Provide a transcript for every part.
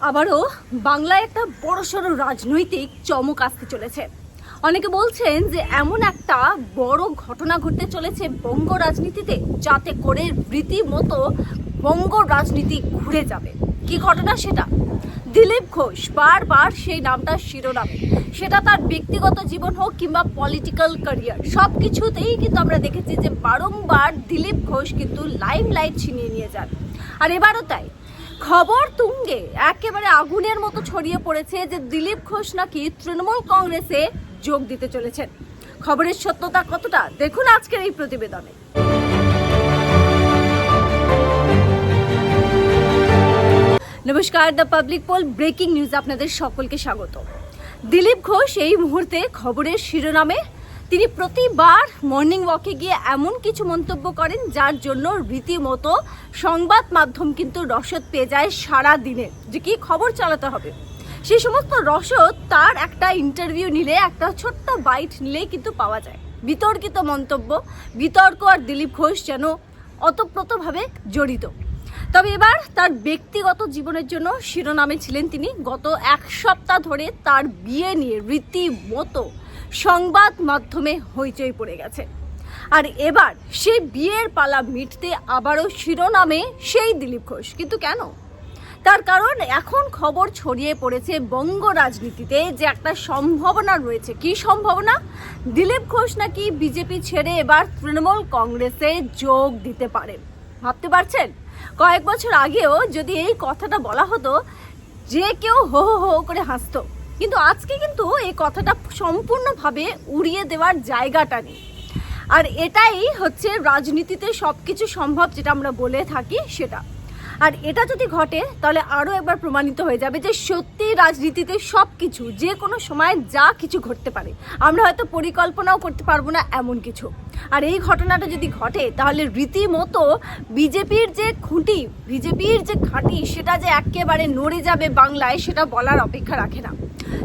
আবারও বাংলায় একটা বড়সড় রাজনৈতিক চমক আসতে চলেছে। অনেকে বলছেন যে এমন একটা বড় ঘটনা ঘটতে চলেছে বঙ্গ রাজনীতিতে, যাতে করে রীতিমতো বঙ্গ রাজনীতি ঘুরে যাবে। কি ঘটনা সেটা? দিলীপ ঘোষ বারবার সেই নামটা শিরোনামে। সেটা তার ব্যক্তিগত জীবন হোক কিংবা পলিটিক্যাল ক্যারিয়ার সব কিছুতেই কিন্তু আমরা দেখেছি যে বারংবার দিলীপ ঘোষ কিন্তু লাইম লাইট ছিনিয়ে নিয়ে যান। আর এবারও তাই। খবর তুঙ্গে। একেবারে আগুনের মতো ছড়িয়ে পড়েছে যে দিলীপ ঘোষ নাকি তৃণমূল কংগ্রেসে যোগ দিতে চলেছেন। খবরের সত্যতা কতটা? দেখুন আজকের এই প্রতিবেদনে। নমস্কার, the public poll breaking news আপনাদের সকলকে স্বাগত। দিলীপ ঘোষ এই মুহূর্তে খবরের শিরোনামে তিনি প্রতিবার মর্নিং ওয়াকে গিয়ে এমন কিছু মন্তব্য করেন যার জন্য রীতিমতো সংবাদ মাধ্যম কিন্তু রসদ পেয়ে যায় সারা দিনে। যে কি খবর চালাতে হবে? সেই সমস্ত রসদ তার একটা ইন্টারভিউ নিলে, একটা ছোট্ট বাইট নিলেই কিন্তু পাওয়া যায়। বিতর্কিত মন্তব্য, বিতর্ক আর দিলীপ ঘোষ যেন অতপ্রতভাবে জড়িত। তবে এবার তার ব্যক্তিগত জীবনের জন্য শিরোনামে ছিলেন তিনি। গত এক সপ্তাহ ধরে তার বিয়ে নিয়ে রীতিমতো সংবাদ মাধ্যমে হইচই পড়ে গেছে। আর এবার সে বিয়ের পালা মিটতে আবারও শিরোনামে সেই দিলীপ ঘোষ। কিন্তু কেন? তার কারণ এখন খবর ছড়িয়ে পড়েছে বঙ্গ রাজনীতিতে যে একটা সম্ভাবনা রয়েছে। কি সম্ভাবনা? দিলীপ ঘোষ নাকি বিজেপি ছেড়ে এবার তৃণমূল কংগ্রেসে যোগ দিতে পারেন ভাবতে পারছেন? কয়েক বছর আগেও যদি এই কথাটা বলা হতো, যে কেউ হো হো হো করে হাসতো। কিন্তু আজকে কিন্তু এই কথাটা সম্পূর্ণভাবে উড়িয়ে দেওয়ার জায়গাটা নেই। আর এটাই হচ্ছে রাজনীতিতে সব কিছু সম্ভব যেটা আমরা বলে থাকি সেটা। আর এটা যদি ঘটে, তাহলে আরও একবার প্রমাণিত হয়ে যাবে যে সত্যি রাজনীতিতে সব কিছু যে কোনো সময় যা কিছু ঘটতে পারে, আমরা হয়তো পরিকল্পনাও করতে পারব না এমন কিছু। আর এই ঘটনাটা যদি ঘটে, তাহলে রীতিমতো বিজেপির যে খুঁটি, বিজেপির যে ঘাঁটি সেটা যে একেবারে নড়ে যাবে বাংলায়, সেটা বলার অপেক্ষা রাখে না।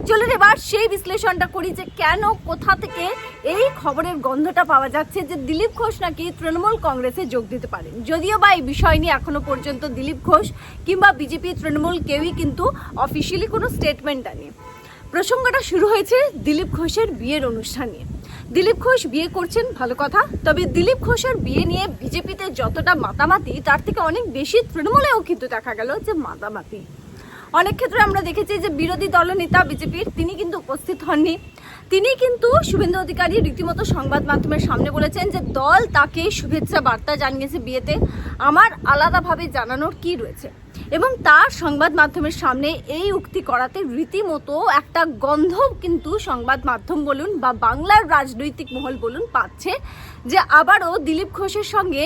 চলুন এবার সেই বিশ্লেষণটা করি যে কেন, কোথা থেকে এই খবরের গন্ধটা পাওয়া যাচ্ছে যে দিলীপ ঘোষ নাকি তৃণমূল কংগ্রেসে যোগ দিতে পারেন। যদিও বা এই বিষয় নিয়ে এখনও পর্যন্ত দিলীপ ঘোষ কিংবা বিজেপি তৃণমূল কেউই কিন্তু অফিসিয়ালি কোনো স্টেটমেন্ট দেয়নি প্রসঙ্গটা শুরু হয়েছে দিলীপ ঘোষের বিয়ের অনুষ্ঠান নিয়ে। দিলীপ ঘোষ বিয়ে করছেন, ভালো কথা। তবে দিলীপ ঘোষের বিয়ে নিয়ে বিজেপিতে যতটা মাতামাতি, তার থেকে অনেক বেশি তৃণমূলেও কিন্তু দেখা গেল যে মাতামাতি। অনেক ক্ষেত্রে আমরা দেখেছি যে বিরোধী দলনেতা বিজেপির তিনি কিন্তু উপস্থিত হননি। তিনি কিন্তু শুভেন্দু অধিকারী রীতিমতো সংবাদ মাধ্যমের সামনে বলেছেন যে দল তাকে শুভেচ্ছা বার্তা জানিয়েছে বিয়েতে। আমার আলাদাভাবে জানানোর কি রয়েছে? এবং তার সংবাদ মাধ্যমের সামনে এই উক্তি করাতে রীতিমতো একটা গন্ধ কিন্তু সংবাদ মাধ্যম বলুন বা বাংলার রাজনৈতিক মহল বলুন পাচ্ছে যে আবারও দিলীপ ঘোষের সঙ্গে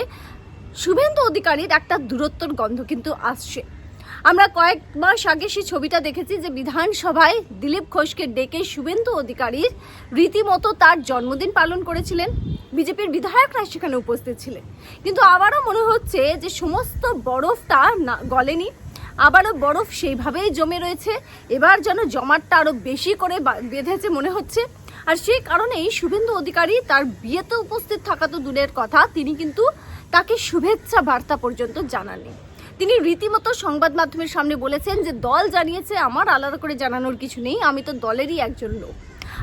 শুভেন্দু অধিকারীর একটা দূরত্বর গন্ধ কিন্তু আসছে। আমরা কয়েক মাস আগে সেই ছবিটা দেখেছি যে বিধানসভায় দিলীপ ঘোষকে ডেকে শুভেন্দু অধিকারীর রীতিমতো তার জন্মদিন পালন করেছিলেন। বিজেপির বিধায়করা সেখানে উপস্থিত ছিলেন। কিন্তু আবারও মনে হচ্ছে যে সমস্ত বরফটা না গলেনি। আবারও বরফ সেইভাবেই জমে রয়েছে। এবার যেন জমাটটা আরও বেশি করে বেঁধেছে মনে হচ্ছে। আর সেই কারণেই শুভেন্দু অধিকারী তার বিয়েতে উপস্থিত থাকা তো দূরের কথা। তিনি কিন্তু তাকে শুভেচ্ছা বার্তা পর্যন্ত জানাননি। তিনি রীতিমতো সংবাদ মাধ্যমের সামনে বলেছেন যে দল জানিয়েছে, আমার আলাদা করে জানানোর কিছু নেই, আমি তো দলেরই একজন লোক।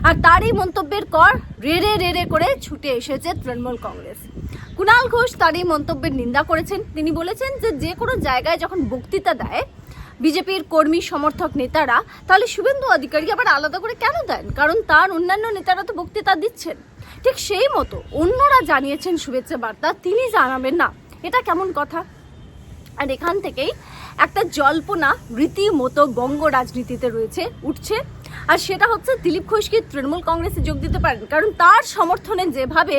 আর তার এই মন্তব্যের কর রেড়ে রেড়ে করে ছুটে এসেছে তৃণমূল কংগ্রেস। কুণাল ঘোষ তার এই মন্তব্যের নিন্দা করেছেন। তিনি বলেছেন যে যে কোনো জায়গায় যখন বক্তৃতা দেয় বিজেপির কর্মী, সমর্থক নেতারা, তাহলে শুভেন্দু অধিকারী আবার আলাদা করে কেন দেন? কারণ তার অন্যান্য নেতারা তো বক্তৃতা দিচ্ছেন। ঠিক সেই মতো অন্যরা জানিয়েছেন শুভেচ্ছা বার্তা, তিনি জানাবেন না। এটা কেমন কথা? আর এখান থেকেই একটা জল্পনা রীতিমতো বঙ্গ রাজনীতিতে রয়েছে, উঠছে। আর সেটা হচ্ছে দিলীপ ঘোষ কি তৃণমূল কংগ্রেসে যোগ দিতে পারেন। কারণ তার সমর্থনে যেভাবে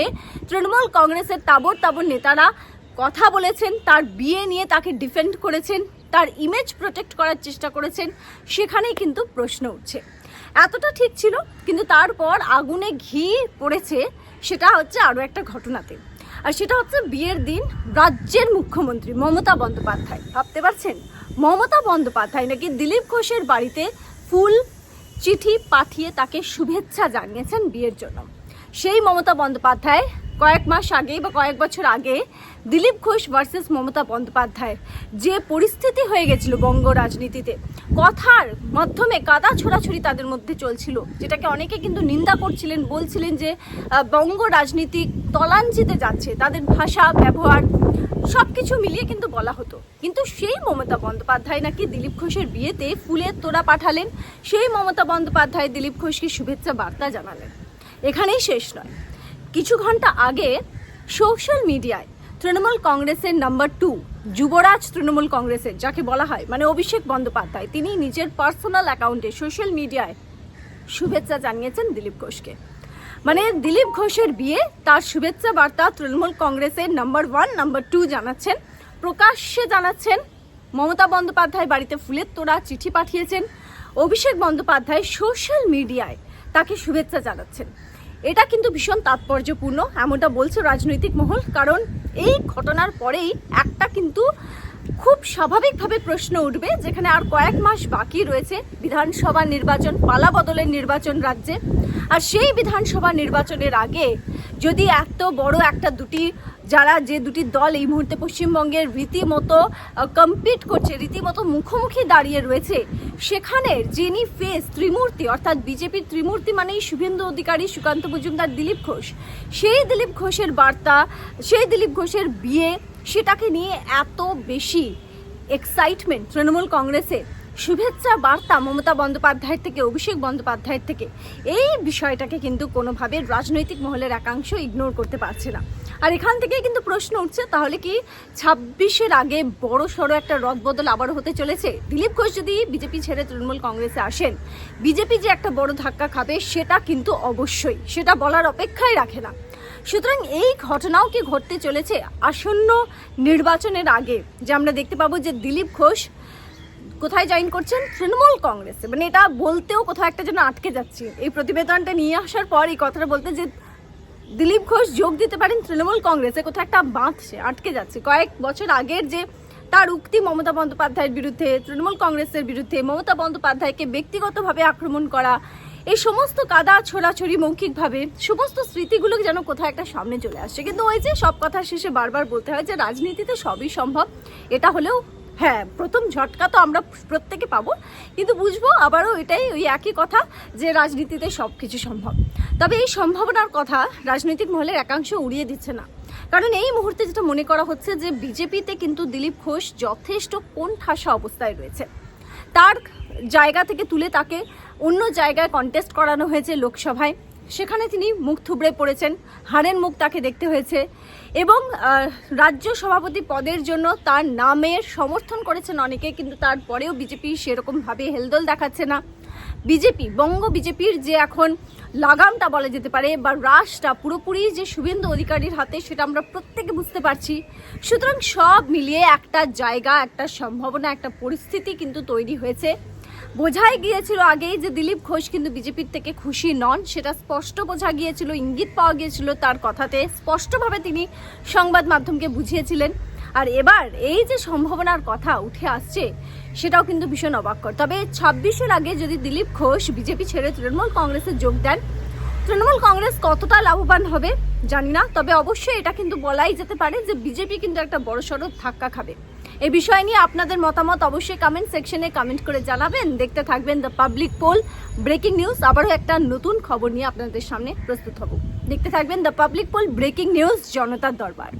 তৃণমূল কংগ্রেসের তাবর তাবর নেতারা কথা বলেছেন, তার বিয়ে নিয়ে তাকে ডিফেন্ড করেছেন, তার ইমেজ প্রোটেক্ট করার চেষ্টা করেছেন, সেখানেই কিন্তু প্রশ্ন উঠছে। এতটা ঠিক ছিল, কিন্তু তারপর আগুনে ঘি পড়েছে, সেটা হচ্ছে আরও একটা ঘটনাতে। আর সেটা হচ্ছে বিয়ের দিন রাজ্যের মুখ্যমন্ত্রী মমতা বন্দ্যোপাধ্যায়। ভাবতে পারছেন? মমতা বন্দ্যোপাধ্যায় নাকি দিলীপ ঘোষের বাড়িতে ফুল চিঠি পাঠিয়ে তাকে শুভেচ্ছা জানিয়েছেন বিয়ের জন্য? সেই মমতা বন্দ্যোপাধ্যায় কয়েক মাস আগে বা কয়েক বছর আগে দিলীপ ঘোষ ভার্সেস মমতা বন্দ্যোপাধ্যায় যে পরিস্থিতি হয়ে গেছিল বঙ্গ রাজনীতিতে কথার মাধ্যমে কাদা ছোড়াছুড়ি তাদের মধ্যে চলছিল। যেটাকে অনেকে কিন্তু নিন্দা করছিলেন, বলছিলেন যে বঙ্গ রাজনীতিক তলাঞ্চিতে যাচ্ছে, তাদের ভাষা, ব্যবহার সব কিছু মিলিয়ে কিন্তু বলা হতো। কিন্তু সেই মমতা বন্দ্যোপাধ্যায় নাকি দিলীপ ঘোষের বিয়েতে ফুলের তোড়া পাঠালেন, সেই মমতা বন্দ্যোপাধ্যায় দিলীপ ঘোষকে শুভেচ্ছা বার্তা জানালেন। এখানেই শেষ নয়। কিছু ঘণ্টা আগে সোশ্যাল মিডিয়ায় তৃণমূল কংগ্রেসের নাম্বার টু যুবরাজ তৃণমূল কংগ্রেসের, যাকে বলা হয় মানে অভিষেক বন্দ্যোপাধ্যায় তিনি নিজের পার্সোনাল অ্যাকাউন্টে সোশ্যাল মিডিয়ায় শুভেচ্ছা জানিয়েছেন দিলীপ ঘোষকে। মানে দিলীপ ঘোষের বিয়ে, তার শুভেচ্ছা বার্তা তৃণমূল কংগ্রেসের নাম্বার ওয়ান নাম্বার টু জানাচ্ছেন। প্রকাশ্যে জানাচ্ছেন, মমতা বন্দ্যোপাধ্যায় বাড়িতে ফুলের তোড়া চিঠি পাঠিয়েছেন। অভিষেক বন্দ্যোপাধ্যায় সোশ্যাল মিডিয়ায় তাকে শুভেচ্ছা জানাচ্ছেন। এটা কিন্তু ভীষণ তাৎপর্যপূর্ণ, এমনটা বলছে রাজনৈতিক মহল, কারণ এই ঘটনার পরেই একটা কিন্তু খুব স্বাভাবিকভাবে প্রশ্ন উঠবে, যেখানে আর কয়েক মাস বাকি রয়েছে বিধানসভা নির্বাচন, পালা বদলের নির্বাচন রাজ্যে। আর সেই বিধানসভা নির্বাচনের আগে যদি এত বড় একটা দুটি যারা যে দুটি দল এই মুহূর্তে পশ্চিমবঙ্গের রীতিমতো কম্পিট করছে, রীতিমতো মুখোমুখি দাঁড়িয়ে রয়েছে, সেখানে যিনি ফেস ত্রিমূর্তি, অর্থাৎ বিজেপির ত্রিমূর্তি মানেই শুভেন্দু অধিকারী, সুকান্ত মজুমদার, দিলীপ ঘোষ। সেই দিলীপ ঘোষের বার্তা, সেই দিলীপ ঘোষের বিয়ে, সেটাকে নিয়ে এত বেশি এক্সাইটমেন্ট তৃণমূল কংগ্রেসে। শুভেচ্ছা বার্তা মমতা বন্দ্যোপাধ্যায়ের থেকে, অভিষেক বন্দ্যোপাধ্যায়ের থেকে। এই বিষয়টাকে কিন্তু কোনোভাবে রাজনৈতিক মহলের একাংশ ইগনোর করতে পারছে না। আর এখান থেকে কিন্তু প্রশ্ন উঠছে, তাহলে কি ছাব্বিশের আগে বড় সড়ো একটা রদবদল আবারও হতে চলেছে? দিলীপ ঘোষ যদি বিজেপি ছেড়ে তৃণমূল কংগ্রেসে আসেন, বিজেপি যে একটা বড় ধাক্কা খাবে সেটা কিন্তু অবশ্যই, সেটা বলার অপেক্ষাই রাখে না। সুতরাং এই ঘটনাও কি ঘটতে চলেছে? আসন্ন নির্বাচনের আগে যে আমরা দেখতে পাবো যে দিলীপ ঘোষ কোথায় জয়েন করছেন? তৃণমূল কংগ্রেসে। মানে এটা বলতেও কোথাও একটা যেন আটকে যাচ্ছে। এই প্রতিবেদনটা নিয়ে আসার পর এই কথাটা বলতে যে দিলীপ ঘোষ যোগ দিতে পারেন তৃণমূল কংগ্রেসে। কোথাও একটা বাঁধছে, আটকে যাচ্ছে। কয়েক বছর আগের যে তার উক্তি মমতা বন্দ্যোপাধ্যায়ের বিরুদ্ধে, তৃণমূল কংগ্রেসের বিরুদ্ধে মমতা বন্দ্যোপাধ্যায়কে ব্যক্তিগতভাবে আক্রমণ করা, এই সমস্ত কাদা ছোড়াছড়ি মৌখিকভাবে, সমস্ত স্মৃতিগুলো যেন কোথাও একটা সামনে চলে আসছে। কিন্তু ওই যে সব কথার শেষে বারবার বলতে হয় যে, রাজনীতিতে সবই সম্ভব, এটা হলেও হ্যাঁ প্রথম ঝটকা তো আমরা প্রত্যেকে পাবো। কিন্তু বুঝব আবারও এটাই ওই একই কথা যে রাজনীতিতে সব কিছু সম্ভব। তবে এই সম্ভাবনার কথা রাজনৈতিক মহলের একাংশ উড়িয়ে দিচ্ছে না। কারণ এই মুহূর্তে যেটা মনে করা হচ্ছে যে বিজেপিতে কিন্তু দিলীপ ঘোষ যথেষ্ট কোন ঠাসা অবস্থায় রয়েছে। তার জায়গা থেকে তুলে তাকে অন্য জায়গায় কন্টেস্ট করানো হয়েছে লোকসভায়। সেখানে তিনি মুখ থুবড়ে পড়েছেন। হারের মুখ তাকে দেখতে হয়েছে এবং রাজ্য সভাপতি পদের জন্য তার নামের সমর্থন করেছেন অনেকে, কিন্তু তারপরেও বিজেপি সেরকমভাবে হেলদোল দেখাচ্ছে না। বিজেপি, বঙ্গ বিজেপির যে এখন লাগামটা বলা যেতে পারে বা রাশটা পুরোপুরি যে শুভেন্দু অধিকারীর হাতে সেটা আমরা প্রত্যেকে বুঝতে পারছি। সুতরাং সব মিলিয়ে একটা জায়গা, একটা সম্ভাবনা, একটা পরিস্থিতি কিন্তু তৈরি হয়েছে। বোঝাই গিয়েছিল আগেই যে দিলীপ ঘোষ কিন্তু বিজেপির থেকে খুশি নন, সেটা স্পষ্ট বোঝা গিয়েছিল, ইঙ্গিত পাওয়া গিয়েছিল, তার কথাতে স্পষ্টভাবে তিনি সংবাদ মাধ্যমকে বুঝিয়েছিলেন। আর এবার এই যে সম্ভাবনার কথা উঠে আসছে, সেটাও কিন্তু ভীষণ অবাক্কর। তবে ছাব্বিশের আগে যদি দিলীপ ঘোষ বিজেপি ছেড়ে তৃণমূল কংগ্রেসে যোগ দেন, তৃণমূল কংগ্রেস কতটা লাভবান হবে জানি না, তবে অবশ্যই এটা কিন্তু বলাই যেতে পারে যে বিজেপি কিন্তু একটা বড়সড় ধাক্কা খাবে। এই বিষয় নিয়ে আপনাদের মতামত অবশ্যই কমেন্ট সেকশনে কমেন্ট করে জানাবেন। দেখতে থাকবেন the public poll breaking news আবারও একটা নতুন খবর নিয়ে আপনাদের সামনে প্রস্তুত হব। দেখতে থাকবেন the public poll breaking news জনতার দরবার।